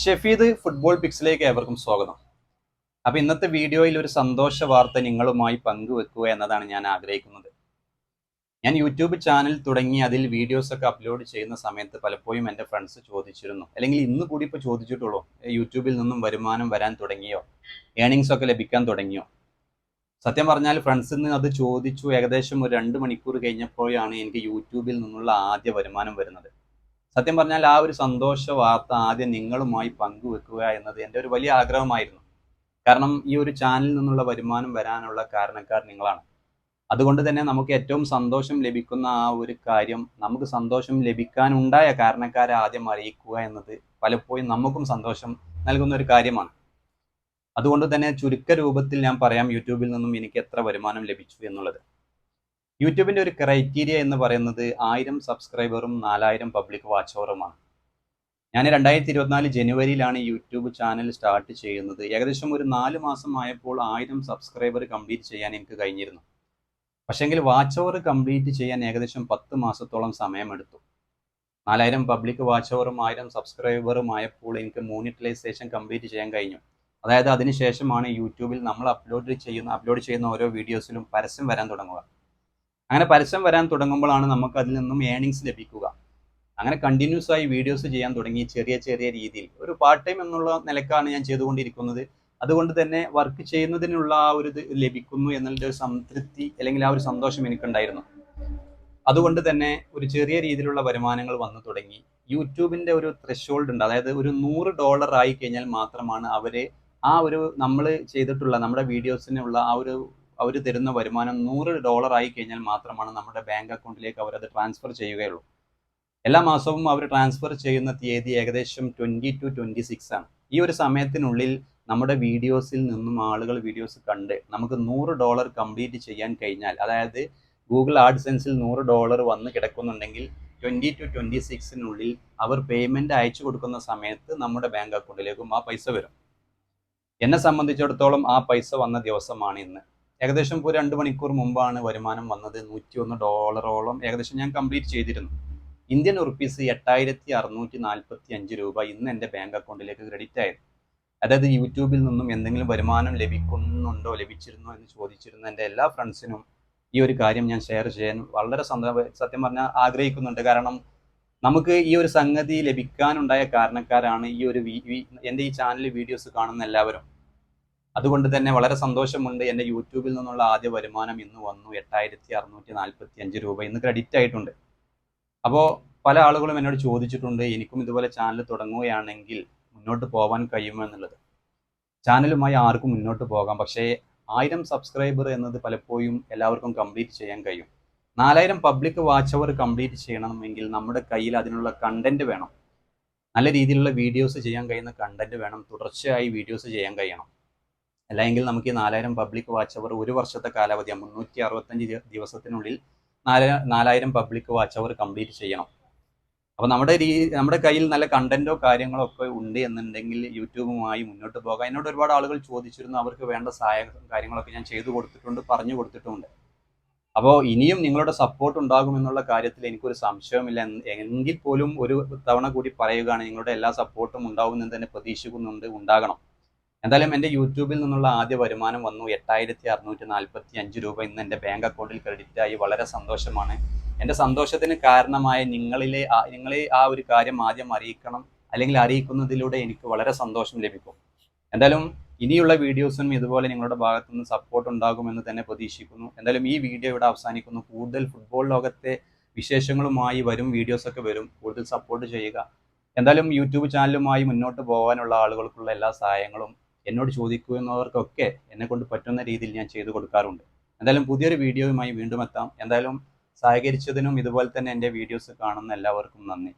Shefeed football പിക്സിലേക്ക് ഏവർക്കും സ്വാഗതം. അപ്പോൾ ഇന്നത്തെ വീഡിയോയിൽ ഒരു സന്തോഷ വാർത്ത നിങ്ങളുമായി പങ്കുവെക്കുക എന്നതാണ് ഞാൻ ആഗ്രഹിക്കുന്നത്. ഞാൻ യൂട്യൂബ് ചാനൽ തുടങ്ങി അതിൽ വീഡിയോസ് ഒക്കെ അപ്ലോഡ് ചെയ്യുന്ന സമയത്ത് പലപ്പോഴും എന്റെ ഫ്രണ്ട്സ് ചോദിച്ചിരുന്നു. അല്ലെങ്കിൽ ഇന്ന് കൂടി ഇപ്പോൾ ചോദിച്ചിട്ടുള്ളൂ യൂട്യൂബിൽ നിന്നും വരുമാനം വരാൻ തുടങ്ങിയോ? ഏണിങ്സ് ഒക്കെ ലഭിക്കാൻ തുടങ്ങിയോ? സത്യം പറഞ്ഞാൽ ഫ്രണ്ട്സിൽ നിന്ന് അത് ചോദിച്ചു ഏകദേശം ഒരു രണ്ട് മണിക്കൂർ കഴിഞ്ഞപ്പോഴാണ് എനിക്ക് യൂട്യൂബിൽ നിന്നുള്ള ആദ്യ വരുമാനം വരുന്നത്. സത്യം പറഞ്ഞാൽ ആ ഒരു സന്തോഷ വാർത്ത ആദ്യം നിങ്ങളുമായി പങ്കുവെക്കുക എന്നത് എന്റെ ഒരു വലിയ ആഗ്രഹമായിരുന്നു. കാരണം ഈ ഒരു ചാനലിൽ നിന്നുള്ള വരുമാനം വരാനുള്ള കാരണക്കാർ നിങ്ങളാണ്. അതുകൊണ്ട് തന്നെ നമുക്ക് ഏറ്റവും സന്തോഷം ലഭിക്കുന്ന ആ ഒരു കാര്യം നമുക്ക് സന്തോഷം ലഭിക്കാനുണ്ടായ കാരണക്കാരെ ആദ്യം അറിയിക്കുക എന്നത് പലപ്പോഴും നമുക്കും സന്തോഷം നൽകുന്ന ഒരു കാര്യമാണ്. അതുകൊണ്ട് തന്നെ ചുരുക്ക രൂപത്തിൽ ഞാൻ പറയാം യൂട്യൂബിൽ നിന്നും എനിക്ക് എത്ര വരുമാനം ലഭിച്ചു എന്നുള്ളത്. യൂട്യൂബിന്റെ ഒരു ക്രൈറ്റീരിയ എന്ന് പറയുന്നത് ആയിരം സബ്സ്ക്രൈബറും നാലായിരം പബ്ലിക് വാച്ച് ഞാൻ രണ്ടായിരത്തി ഇരുപത്തിനാല് ജനുവരിയിലാണ് യൂട്യൂബ് ചാനൽ സ്റ്റാർട്ട് ചെയ്യുന്നത്. ഏകദേശം ഒരു നാല് മാസം ആയപ്പോൾ ആയിരം സബ്സ്ക്രൈബർ കംപ്ലീറ്റ് ചെയ്യാൻ എനിക്ക് കഴിഞ്ഞിരുന്നു. പക്ഷേങ്കിൽ വാച്ച് അവർ കംപ്ലീറ്റ് ചെയ്യാൻ ഏകദേശം പത്ത് മാസത്തോളം സമയമെടുത്തു. നാലായിരം പബ്ലിക് വാച്ച് അവറും ആയിരം സബ്സ്ക്രൈബറും ആയപ്പോൾ എനിക്ക് മോണിറ്റലൈസേഷൻ കംപ്ലീറ്റ് ചെയ്യാൻ കഴിഞ്ഞു. അതായത് അതിനുശേഷമാണ് യൂട്യൂബിൽ നമ്മൾ അപ്ലോഡ് ചെയ്യുന്ന അപ്ലോഡ് ചെയ്യുന്ന ഓരോ വീഡിയോസിലും പരസ്യം വരാൻ തുടങ്ങുക. അങ്ങനെ പരസ്യം വരാൻ തുടങ്ങുമ്പോഴാണ് നമുക്ക് അതിൽ നിന്നും ഏണിങ്സ് ലഭിക്കുക. അങ്ങനെ കണ്ടിന്യൂസ് ആയി വീഡിയോസ് ചെയ്യാൻ തുടങ്ങി ചെറിയ ചെറിയ രീതിയിൽ. ഒരു പാർട്ട് ടൈം എന്നുള്ള നിലക്കാണ് ഞാൻ ചെയ്തുകൊണ്ടിരിക്കുന്നത്. അതുകൊണ്ട് തന്നെ വർക്ക് ചെയ്യുന്നതിനുള്ള ആ ഒരു ഇത് ലഭിക്കുന്നു എന്നുള്ള ഒരു സംതൃപ്തി അല്ലെങ്കിൽ ആ ഒരു സന്തോഷം എനിക്കുണ്ടായിരുന്നു. അതുകൊണ്ട് തന്നെ ഒരു ചെറിയ രീതിയിലുള്ള വരുമാനങ്ങൾ വന്നു തുടങ്ങി. യൂട്യൂബിന്റെ ഒരു ത്രഷോൾഡ് ഉണ്ട്. അതായത് ഒരു നൂറ് ഡോളർ ആയി കഴിഞ്ഞാൽ മാത്രമാണ് അവർ ആ ഒരു നമ്മൾ ചെയ്തിട്ടുള്ള നമ്മുടെ വീഡിയോസിനുള്ള ആ ഒരു അവർ തരുന്ന വരുമാനം നൂറ് ഡോളർ ആയി കഴിഞ്ഞാൽ മാത്രമാണ് നമ്മുടെ ബാങ്ക് അക്കൗണ്ടിലേക്ക് അവർ അത് ട്രാൻസ്ഫർ ചെയ്യുകയുള്ളൂ. എല്ലാ മാസവും അവർ ട്രാൻസ്ഫർ ചെയ്യുന്ന തീയതി ഏകദേശം ട്വന്റി ടു ട്വന്റി സിക്സ് ആണ്. ഈ ഒരു സമയത്തിനുള്ളിൽ നമ്മുടെ വീഡിയോസിൽ നിന്നും ആളുകൾ വീഡിയോസ് കണ്ട് നമുക്ക് നൂറ് ഡോളർ കംപ്ലീറ്റ് ചെയ്യാൻ കഴിഞ്ഞാൽ അതായത് ഗൂഗിൾ ആഡ്സെൻസിൽ നൂറ് ഡോളർ വന്ന് കിടക്കുന്നുണ്ടെങ്കിൽ ട്വന്റി ടു ട്വന്റി സിക്സിനുള്ളിൽ അവർ പേയ്മെന്റ് അയച്ചു കൊടുക്കുന്ന സമയത്ത് നമ്മുടെ ബാങ്ക് അക്കൗണ്ടിലേക്കും ആ പൈസ വരും. എന്നെ സംബന്ധിച്ചിടത്തോളം ആ പൈസ വന്ന ദിവസമാണ് ഇന്ന്. ഏകദേശം ഇപ്പോൾ രണ്ട് മണിക്കൂർ മുമ്പാണ് വരുമാനം വന്നത്. നൂറ്റി ഒന്ന് ഡോളറോളം ഏകദേശം ഞാൻ കംപ്ലീറ്റ് ചെയ്തിരുന്നു. ഇന്ത്യൻ റുപ്പീസ് എട്ടായിരത്തി അറുന്നൂറ്റി നാൽപ്പത്തി അഞ്ച് രൂപ ഇന്ന് എന്റെ ബാങ്ക് അക്കൗണ്ടിലേക്ക് ക്രെഡിറ്റ് ആയത് അതായത് യൂട്യൂബിൽ നിന്നും എന്തെങ്കിലും വരുമാനം ലഭിക്കുന്നുണ്ടോ ലഭിച്ചിരുന്നോ എന്ന് ചോദിച്ചിരുന്ന എന്റെ എല്ലാ ഫ്രണ്ട്സിനും ഈ ഒരു കാര്യം ഞാൻ ഷെയർ ചെയ്യാൻ വളരെ സത്യം പറഞ്ഞാൽ ആഗ്രഹിക്കുന്നുണ്ട്. കാരണം നമുക്ക് ഈ ഒരു സംഗതി ലഭിക്കാനുണ്ടായ കാരണക്കാരാണ് ഈ ഒരു എന്റെ ഈ ചാനൽ വീഡിയോസ് കാണുന്ന എല്ലാവരും. അതുകൊണ്ട് തന്നെ വളരെ സന്തോഷമുണ്ട് എന്റെ യൂട്യൂബിൽ നിന്നുള്ള ആദ്യ വരുമാനം ഇന്ന് വന്നു എട്ടായിരത്തി അറുന്നൂറ്റി നാൽപ്പത്തി അഞ്ച് രൂപ. ഇന്ന് ക്രെഡിറ്റ് ആയിട്ടുണ്ട്. അപ്പോൾ പല ആളുകളും എന്നോട് ചോദിച്ചിട്ടുണ്ട് എനിക്കും ഇതുപോലെ ചാനൽ തുടങ്ങുകയാണെങ്കിൽ മുന്നോട്ട് പോകാൻ കഴിയുമോ എന്നുള്ളത്? ചാനലുമായി ആർക്കും മുന്നോട്ട് പോകാം. പക്ഷേ ആയിരം സബ്സ്ക്രൈബർ എന്നത് പലപ്പോഴും എല്ലാവർക്കും കംപ്ലീറ്റ് ചെയ്യാൻ കഴിയും. നാലായിരം പബ്ലിക് വാച്ച് അവർ കംപ്ലീറ്റ് ചെയ്യണമെങ്കിൽ നമ്മുടെ കയ്യിൽ അതിനുള്ള കണ്ടന്റ് വേണം. നല്ല രീതിയിലുള്ള വീഡിയോസ് ചെയ്യാൻ കഴിയുന്ന കണ്ടന്റ് വേണം. തുടർച്ചയായി വീഡിയോസ് ചെയ്യാൻ കഴിയണം. അല്ലെങ്കിൽ നമുക്ക് ഈ നാലായിരം പബ്ലിക് വാച്ച് അവർ ഒരു വർഷത്തെ കാലാവധിയാണ് മുന്നൂറ്റി അറുപത്തഞ്ച് ദിവസത്തിനുള്ളിൽ നാല് നാലായിരം പബ്ലിക് വാച്ച് അവർ കംപ്ലീറ്റ് ചെയ്യണം. അപ്പോൾ നമ്മുടെ രീ നമ്മുടെ കയ്യിൽ നല്ല കണ്ടന്റോ കാര്യങ്ങളോ ഒക്കെ ഉണ്ട് എന്നുണ്ടെങ്കിൽ യൂട്യൂബുമായി മുന്നോട്ട് പോകാം. എന്നോട് ഒരുപാട് ആളുകൾ ചോദിച്ചിരുന്നു അവർക്ക് വേണ്ട സഹായ കാര്യങ്ങളൊക്കെ ഞാൻ ചെയ്തു കൊടുത്തിട്ടുണ്ട് പറഞ്ഞു കൊടുത്തിട്ടുണ്ട്. അപ്പോൾ ഇനിയും നിങ്ങളുടെ സപ്പോർട്ട് ഉണ്ടാകുമെന്നുള്ള കാര്യത്തിൽ എനിക്കൊരു സംശയമില്ല എങ്കിൽ പോലും ഒരു തവണ കൂടി പറയുകയാണ് നിങ്ങളുടെ എല്ലാ സപ്പോർട്ടും ഉണ്ടാകുമെന്ന് തന്നെ പ്രതീക്ഷിക്കുന്നുണ്ട് ഉണ്ടാകണം. എന്തായാലും എന്റെ യൂട്യൂബിൽ നിന്നുള്ള ആദ്യ വരുമാനം വന്നു എട്ടായിരത്തി അറുന്നൂറ്റി നാൽപ്പത്തി അഞ്ച് രൂപ ഇന്ന് എന്റെ ബാങ്ക് അക്കൗണ്ടിൽ ക്രെഡിറ്റ് ആയി. വളരെ സന്തോഷമാണ്. എന്റെ സന്തോഷത്തിന് കാരണമായ നിങ്ങളിലെ നിങ്ങളെ ആ ഒരു കാര്യം ആദ്യം അറിയിക്കണം അല്ലെങ്കിൽ അറിയിക്കുന്നതിലൂടെ എനിക്ക് വളരെ സന്തോഷം ലഭിക്കും. എന്തായാലും ഇനിയുള്ള വീഡിയോസും ഇതുപോലെ നിങ്ങളുടെ ഭാഗത്തു നിന്ന് സപ്പോർട്ട് ഉണ്ടാകുമെന്ന് തന്നെ പ്രതീക്ഷിക്കുന്നു. എന്തായാലും ഈ വീഡിയോ ഇവിടെ അവസാനിക്കുന്നു. കൂടുതൽ ഫുട്ബോൾ ലോകത്തെ വിശേഷങ്ങളുമായി വരും വീഡിയോസൊക്കെ വരും. കൂടുതൽ സപ്പോർട്ട് ചെയ്യുക. എന്തായാലും യൂട്യൂബ് ചാനലുമായി മുന്നോട്ട് പോകാനുള്ള ആളുകൾക്കുള്ള എല്ലാ സഹായങ്ങളും എന്നോട് ചോദിക്കുന്നവർക്കൊക്കെ എന്നെ കൊണ്ട് പറ്റുന്ന രീതിയിൽ ഞാൻ ചെയ്തു കൊടുക്കാറുണ്ട്. എന്തായാലും പുതിയൊരു വീഡിയോയുമായി വീണ്ടും എത്താം. എന്തായാലും സഹകരിച്ചതിനും ഇതുപോലെ തന്നെ എന്റെ വീഡിയോസ് കാണുന്ന എല്ലാവർക്കും നന്ദി.